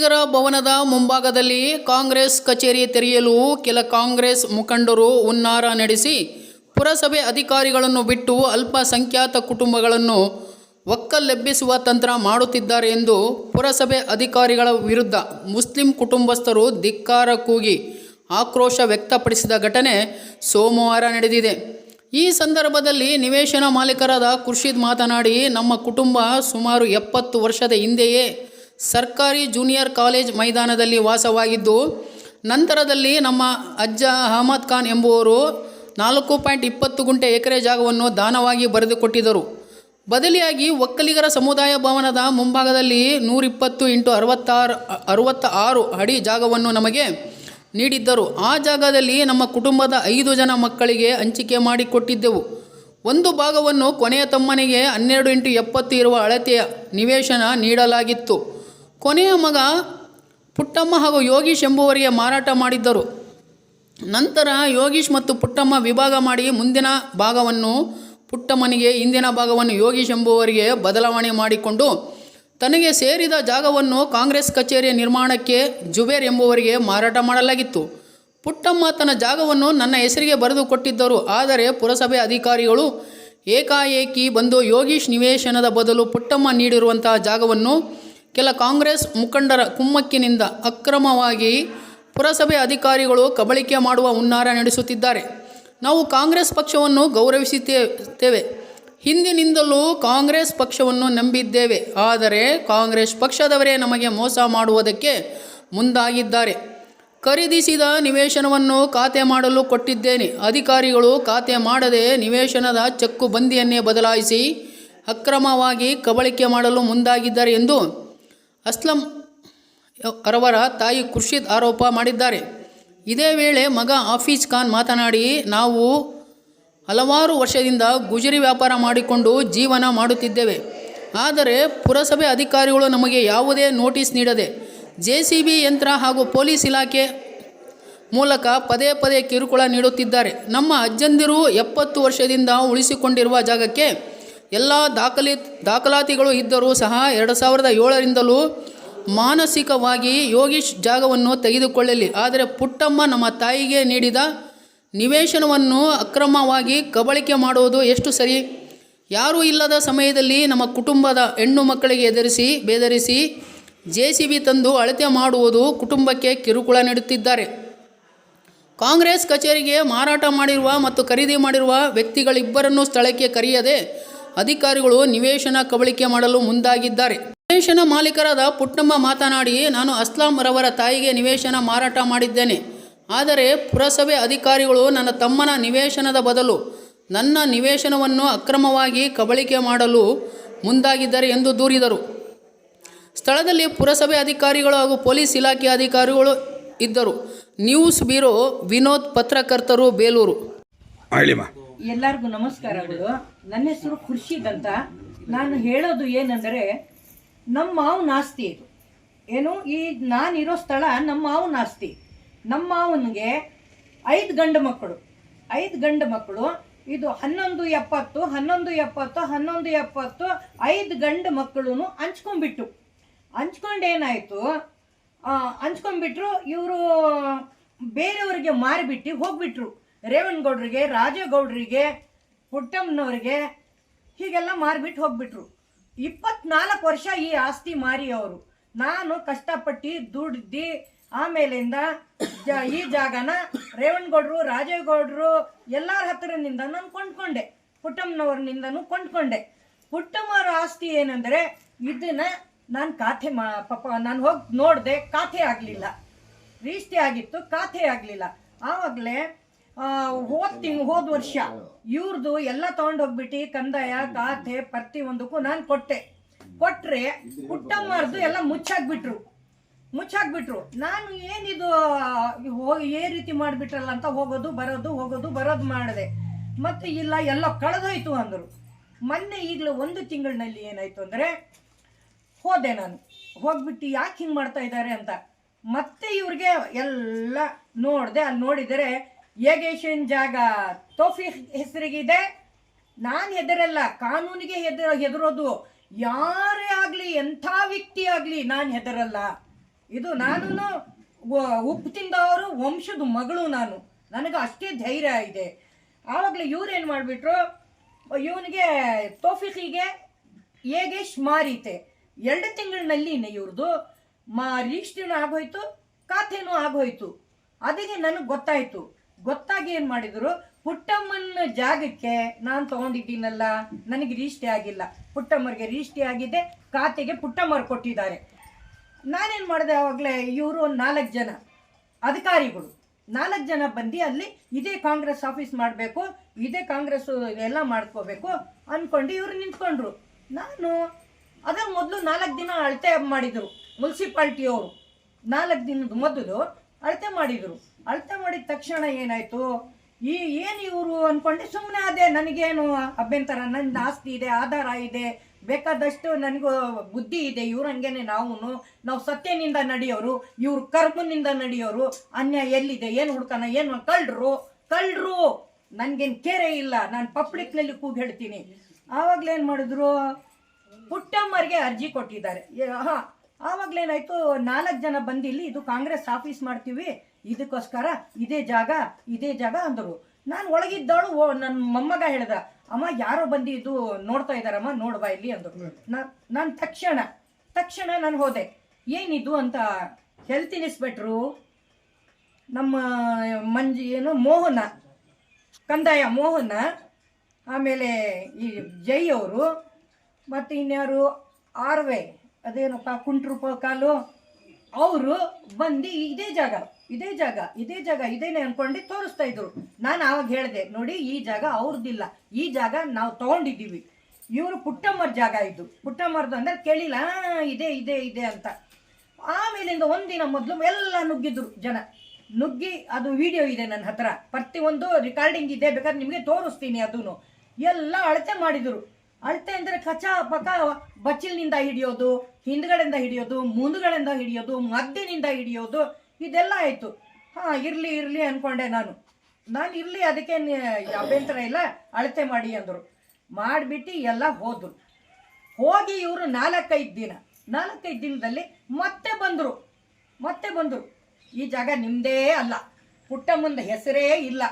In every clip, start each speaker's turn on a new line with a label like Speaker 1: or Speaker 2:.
Speaker 1: ಒಕ್ಕಲಿಗರ ಭವನದ ಮುಂಭಾಗದಲ್ಲಿ ಕಾಂಗ್ರೆಸ್ ಕಚೇರಿ ತೆರೆಯಲು ಕೆಲ ಕಾಂಗ್ರೆಸ್ ಮುಖಂಡರು ಹುನ್ನಾರ ನಡೆಸಿ ಪುರಸಭೆ ಅಧಿಕಾರಿಗಳನ್ನು ಬಿಟ್ಟು ಅಲ್ಪಸಂಖ್ಯಾತ ಕುಟುಂಬಗಳನ್ನು ಒಕ್ಕಲೆಬ್ಬಿಸುವ ತಂತ್ರ ಮಾಡುತ್ತಿದ್ದಾರೆ ಎಂದು ಪುರಸಭೆ ಅಧಿಕಾರಿಗಳ ವಿರುದ್ಧ ಮುಸ್ಲಿಂ ಕುಟುಂಬಸ್ಥರು ಧಿಕ್ಕಾರ ಕೂಗಿ ಆಕ್ರೋಶ ವ್ಯಕ್ತಪಡಿಸಿದ ಘಟನೆ ಸೋಮವಾರ ನಡೆದಿದೆ. ಈ ಸಂದರ್ಭದಲ್ಲಿ ನಿವೇಶನ ಮಾಲೀಕರಾದ ಖುರ್ಷಿದ್ ಮಾತನಾಡಿ, ನಮ್ಮ ಕುಟುಂಬ ಸುಮಾರು ಎಪ್ಪತ್ತು ವರ್ಷದ ಹಿಂದೆಯೇ ಸರ್ಕಾರಿ ಜೂನಿಯರ್ ಕಾಲೇಜ್ ಮೈದಾನದಲ್ಲಿ ವಾಸವಾಗಿದ್ದು, ನಂತರದಲ್ಲಿ ನಮ್ಮ ಅಜ್ಜ ಅಹಮದ್ ಖಾನ್ ಎಂಬುವರು ನಾಲ್ಕು ಪಾಯಿಂಟ್ ಇಪ್ಪತ್ತು ಗುಂಟೆ ಎಕರೆ ಜಾಗವನ್ನು ದಾನವಾಗಿ ಬರೆದುಕೊಟ್ಟಿದ್ದರು. ಬದಲಿಯಾಗಿ ಒಕ್ಕಲಿಗರ ಸಮುದಾಯ ಭವನದ ಮುಂಭಾಗದಲ್ಲಿ ನೂರಿಪ್ಪತ್ತು ಇಂಟು ಅರವತ್ತಾರು ಅರವತ್ತ ಆರು ಅಡಿ ಜಾಗವನ್ನು ನಮಗೆ ನೀಡಿದ್ದರು. ಆ ಜಾಗದಲ್ಲಿ ನಮ್ಮ ಕುಟುಂಬದ ಐದು ಜನ ಮಕ್ಕಳಿಗೆ ಹಂಚಿಕೆ ಮಾಡಿಕೊಟ್ಟಿದ್ದೆವು. ಒಂದು ಭಾಗವನ್ನು ಕೊನೆಯ ತಮ್ಮನಿಗೆ ಹನ್ನೆರಡು ಇಂಟು ಎಪ್ಪತ್ತು ಇರುವ ಅಳತೆಯ ನಿವೇಶನ ನೀಡಲಾಗಿತ್ತು. ಕೊನೆಯ ಮಗ ಪುಟ್ಟಮ್ಮ ಹಾಗೂ ಯೋಗೀಶ್ ಎಂಬುವರಿಗೆ ಮಾರಾಟ ಮಾಡಿದ್ದರು. ನಂತರ ಯೋಗೀಶ್ ಮತ್ತು ಪುಟ್ಟಮ್ಮ ವಿಭಾಗ ಮಾಡಿ ಮುಂದಿನ ಭಾಗವನ್ನು ಪುಟ್ಟಮ್ಮನಿಗೆ, ಹಿಂದಿನ ಭಾಗವನ್ನು ಯೋಗೀಶ್ ಎಂಬುವರಿಗೆ ಬದಲಾವಣೆ ಮಾಡಿಕೊಂಡು ತನಗೆ ಸೇರಿದ ಜಾಗವನ್ನು ಕಾಂಗ್ರೆಸ್ ಕಚೇರಿಯ ನಿರ್ಮಾಣಕ್ಕೆ ಜುಬೇರ್ ಎಂಬುವರಿಗೆ ಮಾರಾಟ ಮಾಡಲಾಗಿತ್ತು. ಪುಟ್ಟಮ್ಮ ತನ್ನ ಜಾಗವನ್ನು ನನ್ನ ಹೆಸರಿಗೆ ಬರೆದು ಕೊಟ್ಟಿದ್ದರು. ಆದರೆ ಪುರಸಭೆ ಅಧಿಕಾರಿಗಳು ಏಕಾಏಕಿ ಬಂದು ಯೋಗೀಶ್ ನಿವೇಶನದ ಬದಲು ಪುಟ್ಟಮ್ಮ ನೀಡಿರುವಂತಹ ಜಾಗವನ್ನು ಕೆಲ ಕಾಂಗ್ರೆಸ್ ಮುಖಂಡರ ಕುಮ್ಮಕ್ಕಿನಿಂದ ಅಕ್ರಮವಾಗಿ ಪುರಸಭೆ ಅಧಿಕಾರಿಗಳು ಕಬಳಿಕೆ ಮಾಡುವ ಹುನ್ನಾರ ನಡೆಸುತ್ತಿದ್ದಾರೆ. ನಾವು ಕಾಂಗ್ರೆಸ್ ಪಕ್ಷವನ್ನು ಗೌರವಿಸುತ್ತೇವೆ. ಹಿಂದಿನಿಂದಲೂ ಕಾಂಗ್ರೆಸ್ ಪಕ್ಷವನ್ನು ನಂಬಿದ್ದೇವೆ. ಆದರೆ ಕಾಂಗ್ರೆಸ್ ಪಕ್ಷದವರೇ ನಮಗೆ ಮೋಸ ಮಾಡುವುದಕ್ಕೆ ಮುಂದಾಗಿದ್ದಾರೆ. ಖರೀದಿಸಿದ ನಿವೇಶನವನ್ನು ಖಾತೆ ಮಾಡಲು ಕೊಟ್ಟಿದ್ದೇನೆ. ಅಧಿಕಾರಿಗಳು ಖಾತೆ ಮಾಡದೆ ನಿವೇಶನದ ಚಕ್ಕು ಬಂದಿಯನ್ನೇ ಬದಲಾಯಿಸಿ ಅಕ್ರಮವಾಗಿ ಕಬಳಿಕೆ ಮಾಡಲು ಮುಂದಾಗಿದ್ದಾರೆ ಎಂದು ಅಸ್ಲಂ ಅವರ ತಾಯಿ ಖುರ್ಷಿದ್ ಆರೋಪ ಮಾಡಿದ್ದಾರೆ. ಇದೇ ವೇಳೆ ಮಗ ಆಫೀಜ್ ಖಾನ್ ಮಾತನಾಡಿ, ನಾವು ಹಲವಾರು ವರ್ಷದಿಂದ ಗುಜರಿ ವ್ಯಾಪಾರ ಮಾಡಿಕೊಂಡು ಜೀವನ ಮಾಡುತ್ತಿದ್ದೇವೆ. ಆದರೆ ಪುರಸಭೆ ಅಧಿಕಾರಿಗಳು ನಮಗೆ ಯಾವುದೇ ನೋಟಿಸ್ ನೀಡದೆ ಜೆ ಯಂತ್ರ ಹಾಗೂ ಪೊಲೀಸ್ ಇಲಾಖೆ ಮೂಲಕ ಪದೇ ಪದೇ ಕಿರುಕುಳ ನೀಡುತ್ತಿದ್ದಾರೆ. ನಮ್ಮ ಅಜ್ಜಂದಿರು ಎಪ್ಪತ್ತು ವರ್ಷದಿಂದ ಉಳಿಸಿಕೊಂಡಿರುವ ಜಾಗಕ್ಕೆ ಎಲ್ಲ ದಾಖಲಿ, ದಾಖಲಾತಿಗಳು ಇದ್ದರೂ ಸಹ ಎರಡು ಸಾವಿರದ ಏಳರಿಂದಲೂ ಮಾನಸಿಕವಾಗಿ ಯೋಗೀಶ್ ಜಾಗವನ್ನು ತೆಗೆದುಕೊಳ್ಳಲಿ. ಆದರೆ ಪುಟ್ಟಮ್ಮ ನಮ್ಮ ತಾಯಿಗೆ ನೀಡಿದ ನಿವೇಶನವನ್ನು ಅಕ್ರಮವಾಗಿ ಕಬಳಿಕೆ ಮಾಡುವುದು ಎಷ್ಟು ಸರಿ? ಯಾರೂ ಇಲ್ಲದ ಸಮಯದಲ್ಲಿ ನಮ್ಮ ಕುಟುಂಬದ ಹೆಣ್ಣು ಮಕ್ಕಳಿಗೆ ಎದುರಿಸಿ, ಬೆದರಿಸಿ ಜೆ ತಂದು ಅಳತೆ ಮಾಡುವುದು ಕುಟುಂಬಕ್ಕೆ ಕಿರುಕುಳ ನೀಡುತ್ತಿದ್ದಾರೆ. ಕಾಂಗ್ರೆಸ್ ಕಚೇರಿಗೆ ಮಾರಾಟ ಮಾಡಿರುವ ಮತ್ತು ಖರೀದಿ ಮಾಡಿರುವ ವ್ಯಕ್ತಿಗಳಿಬ್ಬರನ್ನೂ ಸ್ಥಳಕ್ಕೆ ಕರೆಯದೆ ಅಧಿಕಾರಿಗಳು ನಿವೇಶನ ಕಬಳಿಕೆ ಮಾಡಲು ಮುಂದಾಗಿದ್ದಾರೆ. ನಿವೇಶನ ಮಾಲೀಕರಾದ ಪುಟ್ಟಮ್ಮ ಮಾತನಾಡಿ, ನಾನು ಅಸ್ಲಾಂ ರವರ ತಾಯಿಗೆ ನಿವೇಶನ ಮಾರಾಟ ಮಾಡಿದ್ದೇನೆ. ಆದರೆ ಪುರಸಭೆ ಅಧಿಕಾರಿಗಳು ನನ್ನ ತಮ್ಮನ ನಿವೇಶನದ ಬದಲು ನನ್ನ ನಿವೇಶನವನ್ನು ಅಕ್ರಮವಾಗಿ ಕಬಳಿಕೆ ಮಾಡಲು ಮುಂದಾಗಿದ್ದಾರೆ ಎಂದು ದೂರಿದರು. ಸ್ಥಳದಲ್ಲಿ ಪುರಸಭೆ ಅಧಿಕಾರಿಗಳು ಹಾಗೂ ಪೊಲೀಸ್ ಇಲಾಖೆ ಅಧಿಕಾರಿಗಳು ಇದ್ದರು. ನ್ಯೂಸ್ ಬ್ಯೂರೋ ವಿನೋದ್ ಪತ್ರಕರ್ತರು ಬೇಲೂರು.
Speaker 2: ಎಲ್ಲರಿಗೂ ನಮಸ್ಕಾರಗಳು. ನನ್ನ ಹೆಸರು ಖುರ್ಷಿದ್ ಅಂತ. ನಾನು ಹೇಳೋದು ಏನಂದರೆ, ನಮ್ಮ ಮಾವನ ಆಸ್ತಿ ಇದು. ಏನು? ಈ ನಾನಿರೋ ಸ್ಥಳ ನಮ್ಮ ಮಾವನ ಆಸ್ತಿ. ನಮ್ಮ ಮಾವನಿಗೆ ಐದು ಗಂಡು ಮಕ್ಕಳು. ಐದು ಗಂಡು ಮಕ್ಕಳು. ಇದು ಹನ್ನೊಂದು, ಎಪ್ಪತ್ತು ಹನ್ನೊಂದು ಎಪ್ಪತ್ತು ಹನ್ನೊಂದು, ಎಪ್ಪತ್ತು, ಐದು ಗಂಡು ಮಕ್ಕಳು ಹಂಚ್ಕೊಂಡ್ಬಿಟ್ಟು. ಹಂಚ್ಕೊಂಡೇನಾಯಿತು ಹಂಚ್ಕೊಂಡ್ಬಿಟ್ರು, ಇವರು ಬೇರೆಯವರಿಗೆ ಮಾರಿಬಿಟ್ಟು ಹೋಗ್ಬಿಟ್ರು. ರೇವಣಗೌಡ್ರಿಗೆ, ರಾಜೇಗೌಡರಿಗೆ ಪುಟ್ಟಮ್ಮನವ್ರಿಗೆ ಹೀಗೆಲ್ಲ ಮಾರಿಬಿಟ್ಟು ಹೋಗ್ಬಿಟ್ರು. ಇಪ್ಪತ್ನಾಲ್ಕು ವರ್ಷ ಈ ಆಸ್ತಿ ಮಾರಿ ಅವರು. ನಾನು ಕಷ್ಟಪಟ್ಟು ದುಡ್ದು ಆಮೇಲಿಂದ ಜ- ಈ ಜಾಗನ ರೇವಣಗೌಡರು, ರಾಜೇಗೌಡರು ಎಲ್ಲರ ಹತ್ತಿರದಿಂದ ನಾನು ಕೊಂಡ್ಕೊಂಡೆ. ಪುಟ್ಟಮ್ಮನವ್ರನಿಂದನೂ ಕೊಂಡ್ಕೊಂಡೆ. ಪುಟ್ಟಮ್ಮರ ಆಸ್ತಿ ಏನಂದರೆ ಇದನ್ನ ನಾನು ಖಾತೆ ಮಾ, ಪಾಪ ನಾನು ಹೋಗಿ ನೋಡಿದೆ ಖಾತೆ ಆಗಲಿಲ್ಲ. ರೀಸ್ತಿ ಆಗಿತ್ತು ಖಾತೆ ಆಗಲಿಲ್ಲ. ಆವಾಗಲೇ ಹೋದ ತಿಂಗ್, ಹೋದ ವರ್ಷ ಇವ್ರದ್ದು ಎಲ್ಲ ತಗೊಂಡು ಹೋಗ್ಬಿಟ್ಟು ಕಂದಾಯ, ಖಾತೆ, ಪ್ರತಿ ಒಂದಕ್ಕೂ ನಾನು ಕೊಟ್ಟೆ. ಕೊಟ್ರೆ ಪುಟ್ಟಮ್ಮರ್ದು ಎಲ್ಲ ಮುಚ್ಚಾಕ್ಬಿಟ್ರು. ಮುಚ್ಚಾಕ್ಬಿಟ್ರು. ನಾನು ಏನಿದು, ಹೋಗಿ, ಏ ರೀತಿ ಮಾಡಿಬಿಟ್ರಲ್ಲ ಅಂತ ಹೋಗೋದು, ಬರೋದು ಹೋಗೋದು, ಬರೋದು ಮಾಡಿದೆ. ಮತ್ತೆ ಇಲ್ಲ, ಎಲ್ಲ ಕಳೆದೋಯ್ತು ಅಂದರು. ಮೊನ್ನೆ ಈಗಲೂ ಒಂದು ತಿಂಗಳಿನಲ್ಲಿ ಏನಾಯ್ತು ಅಂದರೆ, ಹೋದೆ ನಾನು. ಹೋಗ್ಬಿಟ್ಟು ಯಾಕೆ ಹಿಂಗೆ ಮಾಡ್ತಾ ಇದ್ದಾರೆ ಅಂತ. ಮತ್ತೆ ಇವ್ರಿಗೆ ಎಲ್ಲ ನೋಡಿದೆ, ಅಲ್ಲಿ ನೋಡಿದರೆ ಏಗೇಶನ್ ಜಾಗ. ತೋಫಿ ಹೆಸರಿಗಿದೆ. ನಾನು ಹೆದರಲ್ಲ. ಕಾನೂನಿಗೆ ಹೆದರ, ಹೆದರೋದು. ಯಾರೇ ಆಗಲಿ, ಎಂಥ ವ್ಯಕ್ತಿ ಆಗಲಿ ನಾನು ಹೆದರಲ್ಲ. ಇದು ನಾನು ಉಪ್ಪು ತಿಂದವರು, ವಂಶದ ಮಗಳು ನಾನು. ನನಗೆ ಅಷ್ಟೇ ಧೈರ್ಯ ಇದೆ. ಆವಾಗಲೇ ಇವ್ರೇನು ಮಾಡಿಬಿಟ್ರು? ಇವನಿಗೆ ತೋಫಿಕಿಗೆ ಏಗೇಶ್ ಮಾರೀತೆ. ಎರಡು ತಿಂಗಳಿನಲ್ಲಿ ಇವ್ರದ್ದು ಮಾ ರಿಜಿಸ್ಟ್ರಿನೂ ಆಗೋಯ್ತು ಖಾತೆನೂ ಆಗೋಯ್ತು. ಅದಕ್ಕೆ ನನಗೆ ಗೊತ್ತಾಯ್ತು. ಗೊತ್ತಾಗಿ ಏನು ಮಾಡಿದ್ರು? ಪುಟ್ಟಮ್ಮನ ಜಾಗಕ್ಕೆ ನಾನು ತಗೊಂಡಿದ್ದೀನಲ್ಲ, ನನಗೆ ರಿಜಿಸ್ಟ್ರಿ ಆಗಿಲ್ಲ. ಪುಟ್ಟಮ್ಮರಿಗೆ ರಿಜಿಸ್ಟ್ರಿ ಆಗಿದೆ, ಖಾತೆಗೆ ಪುಟ್ಟಮ್ಮರು ಕೊಟ್ಟಿದ್ದಾರೆ. ನಾನೇನು ಮಾಡಿದೆ ಆವಾಗಲೇ ಇವರು ಒಂದು ನಾಲ್ಕು ಜನ ಅಧಿಕಾರಿಗಳು. ನಾಲ್ಕು ಜನ ಬಂದು ಅಲ್ಲಿ ಇದೇ ಕಾಂಗ್ರೆಸ್ ಆಫೀಸ್ ಮಾಡಬೇಕು, ಇದೇ ಕಾಂಗ್ರೆಸ್ ಎಲ್ಲ ಮಾಡ್ಕೋಬೇಕು ಅಂದ್ಕೊಂಡು ಇವರು ನಿಂತ್ಕೊಂಡ್ರು. ನಾನು ಅದರ ಮೊದಲು ನಾಲ್ಕು ದಿನ ಅಳತೆ ಮಾಡಿದರು, ಮುನ್ಸಿಪಾಲ್ಟಿಯವರು. ನಾಲ್ಕು ದಿನದ ಮೊದಲು ಅಳತೆ ಮಾಡಿದರು. ಅಳತೆ ಮಾಡಿದ ತಕ್ಷಣ ಏನಾಯ್ತು? ಈ ಏನು ಇವರು ಅನ್ಕೊಂಡು? ಸುಮ್ಮನೆ ಅದೇ ನನಗೇನು ಅಭ್ಯಂತರ ನನ್ನ ಆಸ್ತಿ ಇದೆ, ಆಧಾರ ಇದೆ, ಬೇಕಾದಷ್ಟು ನನಗೂ ಬುದ್ಧಿ ಇದೆ, ಇವ್ರು ಹಂಗೇನೆ ನಾವು ನಾವು ಸತ್ಯನಿಂದ ನಡೆಯೋರು, ಇವ್ರ ಕರ್ಮನಿಂದ ನಡೆಯೋರು, ಅನ್ಯಾಯ ಎಲ್ಲಿದೆ, ಏನು ಹುಡ್ಕನ, ಏನು ಕಳ್ರು ಕಳ್ರು. ನನ್ಗೇನು ಕೇರೆ ಇಲ್ಲ, ನಾನು ಪಬ್ಲಿಕ್ನಲ್ಲಿ ಕೂಗಿ ಹೇಳ್ತೀನಿ. ಆವಾಗಲೇನು ಮಾಡಿದ್ರು? ಪುಟ್ಟಮ್ಮರಿಗೆ ಅರ್ಜಿ ಕೊಟ್ಟಿದ್ದಾರೆ. ಹಾ. ಆವಾಗಲೇನಾಯ್ತು ನಾಲ್ಕು ಜನ ಬಂದಿಲ್ಲಿ ಇದು ಕಾಂಗ್ರೆಸ್ ಆಫೀಸ್ ಮಾಡ್ತೀವಿ ಇದಕ್ಕೋಸ್ಕರ ಇದೇ ಜಾಗ ಇದೇ ಜಾಗ ಅಂದರು. ನಾನು ಒಳಗಿದ್ದವಳು ಓ ನನ್ನ ಮೊಮ್ಮಗ ಹೇಳ್ದ ಅಮ್ಮ ಯಾರೋ ಬಂದು ಇದು ನೋಡ್ತಾ ಇದ್ದಾರಮ್ಮ ನೋಡ್ಬಾ ಇಲ್ಲಿ ಅಂದರು. ನಾನು ತಕ್ಷಣ ತಕ್ಷಣ ನಾನು ಹೋದೆ. ಏನಿದು? ಅಂತ ಹೆಲ್ತ್ ಇನ್ಸ್ಪೆಕ್ಟ್ರು ನಮ್ಮ ಮಂಜು ಏನು ಮೋಹನ ಕಂದಾಯ ಮೋಹನ ಆಮೇಲೆ ಈ ಜೈ ಅವರು ಮತ್ತು ಇನ್ಯಾರು? ಆರ್ವೆ. ಅದೇನಪ್ಪ ಕುಂಟ್ರೂಪ ಕಾಲು? ಅವರು ಬಂದು ಇದೇ ಜಾಗ ಇದೇ ಜಾಗ ಇದೇ ಜಾಗ ಇದೇನೆ ಅನ್ಕೊಂಡು ತೋರಿಸ್ತಾ ಇದ್ರು. ನಾನು ಆವಾಗ ಹೇಳಿದೆ ನೋಡಿ ಈ ಜಾಗ ಅವ್ರದ್ದಿಲ್ಲ ಈ ಜಾಗ ನಾವು ತಗೊಂಡಿದ್ದೀವಿ. ಇವರು ಪುಟ್ಟಮ್ಮರ ಜಾಗ ಇದ್ದು ಪುಟ್ಟಮ್ಮರ್ದು ಅಂದ್ರೆ ಕೇಳಿಲ್ಲ "ಆ, ಇದೆ ಇದೆ ಇದೆ ಅಂತ. ಆಮೇಲಿಂದ ಒಂದಿನ ಮೊದಲು ಎಲ್ಲ ನುಗ್ಗಿದ್ರು ಜನ. ನುಗ್ಗಿ ಅದು ವಿಡಿಯೋ ಇದೆ ನನ್ನ ಹತ್ರ. ಪ್ರತಿಯೊಂದು ರೆಕಾರ್ಡಿಂಗ್ ಇದೆ ಬೇಕಾದ್ರೆ ನಿಮಗೆ ತೋರಿಸ್ತೀನಿ ಅದೂ ಎಲ್ಲ ಅಳತೆ ಮಾಡಿದರು. ಅಳತೆ ಅಂದರೆ ಕಚ, ಪಕ, ಬಚ್ಚಲಿನಿಂದ ಹಿಡಿಯೋದು ಹಿಂದ್ಗಡೆಯಿಂದ ಹಿಡಿಯೋದು ಮುಂದ್ಗಡೆಯಿಂದ ಹಿಡಿಯೋದು ಮದ್ದಿನಿಂದ ಹಿಡಿಯೋದು, ಇದೆಲ್ಲ ಆಯಿತು. ಹಾಂ, ಇರಲಿ ಇರಲಿ ಅಂದ್ಕೊಂಡೆ ನಾನು. ನಾನು ಇರಲಿ, ಅದಕ್ಕೆ ಅಭ್ಯಂತರ ಇಲ್ಲ, ಅಳತೆ ಮಾಡಿ ಅಂದರು. ಮಾಡಿಬಿಟ್ಟು ಎಲ್ಲ ಹೋದರು. ಹೋಗಿ ಇವರು ನಾಲ್ಕೈದು ದಿನ, ನಾಲ್ಕೈದು ದಿನದಲ್ಲಿ ಮತ್ತೆ ಬಂದರು. ಮತ್ತೆ ಬಂದರು. ಈ ಜಾಗ ನಿಮ್ಮದೇ ಅಲ್ಲ. ಪುಟ್ಟಮ್ಮನ ಹೆಸರೇ ಇಲ್ಲ.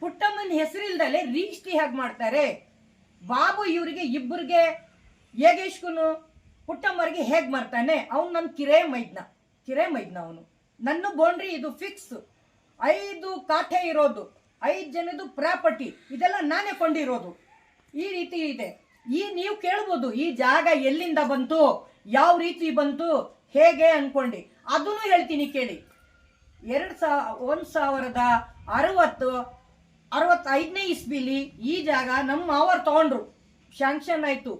Speaker 2: ಪುಟ್ಟಮ್ಮನ ಹೆಸರಿಲ್ದಲೆ ರಿಜಿಸ್ಟ್ರಿ ಹೇಗೆ ಮಾಡ್ತಾರೆ. ಬಾಬು ಇವರಿಗೆ ಇಬ್ಬರಿಗೆ ಯೋಗೇಶ್ಗೂ ಪುಟ್ಟಮ್ಮರಿಗೆ ಹೇಗೆ ಮಾಡ್ತಾನೆ? ಅವನು ನನ್ನ ಕಿರೆ ಮೈದ್ನ ಕಿರೆ ಮೈದ್ನ ಅವನು. ನನ್ನ ಬೌಂಡ್ರಿ ಇದು ಫಿಕ್ಸ್ ಐದು ಕಾಠೆ ಇರೋದು. ಐದು ಜನದ್ದು ಪ್ರಾಪರ್ಟಿ. ಇದೆಲ್ಲ ನಾನೇ ಕೊಂಡಿರೋದು. ಈ ರೀತಿ ಇದೆ. ಈ ನೀವು ಕೇಳ್ಬೋದು, ಈ ಜಾಗ ಎಲ್ಲಿಂದ ಬಂತು? ಯಾವ ರೀತಿ ಬಂತು? ಹೇಗೆ ಅನ್ಕೊಂಡು. ಅದನ್ನು ಹೇಳ್ತೀನಿ ಕೇಳಿ. ಎರಡು ಸಾ, ಒಂದು ಸಾವಿರದ ಅರವತ್ತು ಅರವತ್ತೈದನೇ ಇಸ್ಬಿಲಿ ಈ ಜಾಗ ನಮ್ಮ ಮಾವರು ತಗೊಂಡ್ರು. ಶಾಂಕ್ಷನ್ ಆಯಿತು.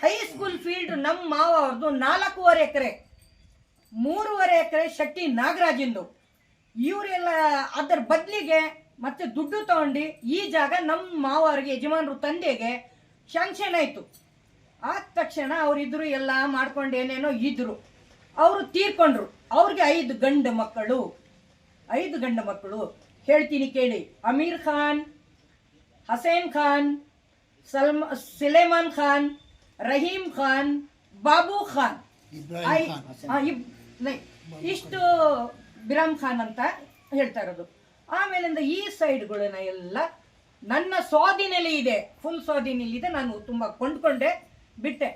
Speaker 2: ಹೈಸ್ಕೂಲ್ ಫೀಲ್ಡ್ ನಮ್ಮ ಮಾವ ಅವ್ರದ್ದು ನಾಲ್ಕೂವರೆ ಎಕರೆ. ಮೂರುವರೆ ಎಕರೆ ಶೆಟ್ಟಿ ನಾಗರಾಜಿಂದು. ಇವರೆಲ್ಲ ಅದರ ಬದಲಿಗೆ ಮತ್ತೆ ದುಡ್ಡು ತಗೊಂಡು ಈ ಜಾಗ ನಮ್ಮ ಮಾವ ಅವ್ರಿಗೆ ಯಜಮಾನರು ತಂದೆಗೆ ಶಾಂಕ್ಷನ್ ಆಯಿತು. ಆದ ತಕ್ಷಣ ಅವರಿದ್ರು ಎಲ್ಲ ಮಾಡ್ಕೊಂಡು ಏನೇನೋ ಇದ್ರು. ಅವರು ತೀರ್ಕೊಂಡ್ರು. ಅವ್ರಿಗೆ ಐದು ಗಂಡು ಮಕ್ಕಳು. ಐದು ಗಂಡು ಮಕ್ಕಳು. ಹೇಳ್ತೀನಿ ಕೇಳಿ. ಅಮೀರ್ ಖಾನ್ ಹಸೇನ್ ಖಾನ್ ಸಲ್ಮ ಸುಲೇಮಾನ್ ಖಾನ್ ರಹೀಮ್ ಖಾನ್ ಬಾಬು ಖಾನ್. ಇಷ್ಟು ಬಿರಾಮ್ ಖಾನ್ ಅಂತ ಹೇಳ್ತಾ ಇರೋದು. ಆಮೇಲಿಂದ ಈ ಸೈಡ್ಗಳನ್ನ ಎಲ್ಲ ನನ್ನ ಸ್ವಾಧೀನಲ್ಲಿ ಇದೆ. ಫುಲ್ ಸ್ವಾಧೀನಲ್ಲಿ ಇದೆ. ನಾನು ತುಂಬ ಕೊಂಡ್ಕೊಂಡೆ ಬಿಟ್ಟೆ.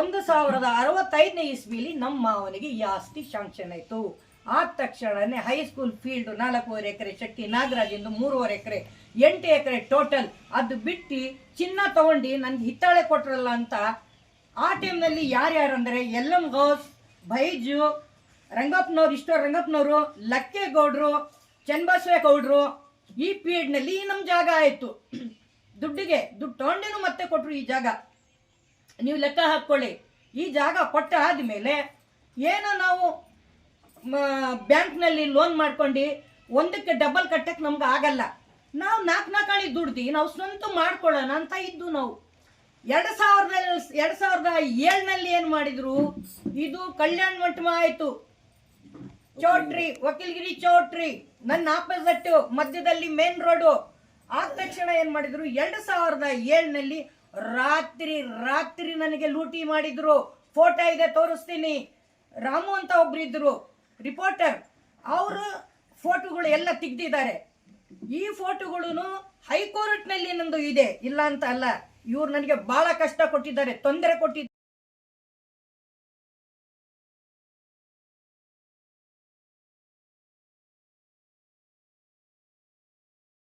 Speaker 2: ಒಂದು ಸಾವಿರದ ಅರವತ್ತೈದನೇ ಇಸ್ವಿಲಿ ನಮ್ಮ ಮಾವನಿಗೆ ಈ ಆಸ್ತಿ ಶಾಂಕ್ಷನ್ ಆಯಿತು. ಆದ ತಕ್ಷಣನೇ ಹೈಸ್ಕೂಲ್ ಫೀಲ್ಡ್ ನಾಲ್ಕೂವರೆ ಎಕರೆ ಶೆಟ್ಟಿ ನಾಗರಾಜಿಂದು ಮೂರುವರೆ ಎಕರೆ, ಎಂಟು ಎಕರೆ ಟೋಟಲ್ ಅದು ಬಿಟ್ಟು ಚಿನ್ನ ತಗೊಂಡು ನನಗೆ ಹಿತ್ತಾಳೆ ಕೊಟ್ರಲ್ಲ ಅಂತ ಆ ಟೈಮ್ನಲ್ಲಿ ಯಾರ್ಯಾರು ಅಂದರೆ ಎಲ್ಲಮ್ ಗೌಸ್ ಭೈಜು ರಂಗಪ್ಪನವ್ರು, ಇಷ್ಟೋ ರಂಗಪ್ಪನವರು, ಲಕ್ಕೇಗೌಡರು, ಚನ್ನಬಸವೇಗೌಡರು ಈ ಪೀರಿಯಡ್ನಲ್ಲಿ ನಮ್ಮ ಜಾಗ ಆಯಿತು. ದುಡ್ಡಿಗೆ ದುಡ್ಡು ತಗೊಂಡೇನು ಮತ್ತೆ ಕೊಟ್ಟರು ಈ ಜಾಗ. ನೀವು ಲೆಕ್ಕ ಹಾಕ್ಕೊಳ್ಳಿ. ಈ ಜಾಗ ಕೊಟ್ಟ ಆದಮೇಲೆ ಏನೋ ನಾವು ಬ್ಯಾಂಕ್ನಲ್ಲಿ ಲೋನ್ ಮಾಡ್ಕೊಂಡು ಒಂದಕ್ಕೆ ಡಬಲ್ ಕಟ್ಟಕ್ಕೆ ನಮ್ಗೆ ಆಗಲ್ಲ. ನಾವು ನಾಲ್ಕು ನಾಲ್ಕಾಳಿ ದುಡ್ದು ನಾವು ಸ್ವಂತ ಮಾಡ್ಕೊಳ್ಳೋಣ ಅಂತ ಇದ್ದು ನಾವು. ಎರಡು ಸಾವಿರದ ಎರಡು ಸಾವಿರದ ಏಳ್ನಲ್ಲಿ ಏನು ಮಾಡಿದ್ರು? ಇದು ಕಲ್ಯಾಣ ಮಂಟಮ ಆಯಿತು. ಚೌಟ್ರಿ, ವಕೀಲ್ಗಿರಿ ಚೌಟ್ರಿ, ನನ್ನ ಆಪೋಸಿಟ್, ಮಧ್ಯದಲ್ಲಿ ಮೇನ್ ರೋಡು. ಆದ ತಕ್ಷಣ ಏನು ಮಾಡಿದ್ರು? ಎರಡು ಸಾವಿರದ ಏಳ್ನಲ್ಲಿ ರಾತ್ರಿ ರಾತ್ರಿ ನನಗೆ ಲೂಟಿ ಮಾಡಿದ್ರು. ಫೋಟೋ ಇದೆ, ತೋರಿಸ್ತೀನಿ. ರಾಮು ಅಂತ ಒಬ್ರು ಇದ್ರು. ರಿಪೋರ್ಟರ್, ಅವರು ಫೋಟೋಗಳು ಎಲ್ಲ ತೆಗ್ದಿದ್ದಾರೆ. ಈ ಫೋಟೋಗಳು ಹೈಕೋರ್ಟ್ನಲ್ಲಿ ನಂದು ಇದೆ. ಇಲ್ಲ ಅಂತ ಅಲ್ಲ, ಇವ್ರು ನನಗೆ ಬಹಳ ಕಷ್ಟ ಕೊಟ್ಟಿದ್ದಾರೆ, ತೊಂದರೆ ಕೊಟ್ಟಿದ್ದಾರೆ.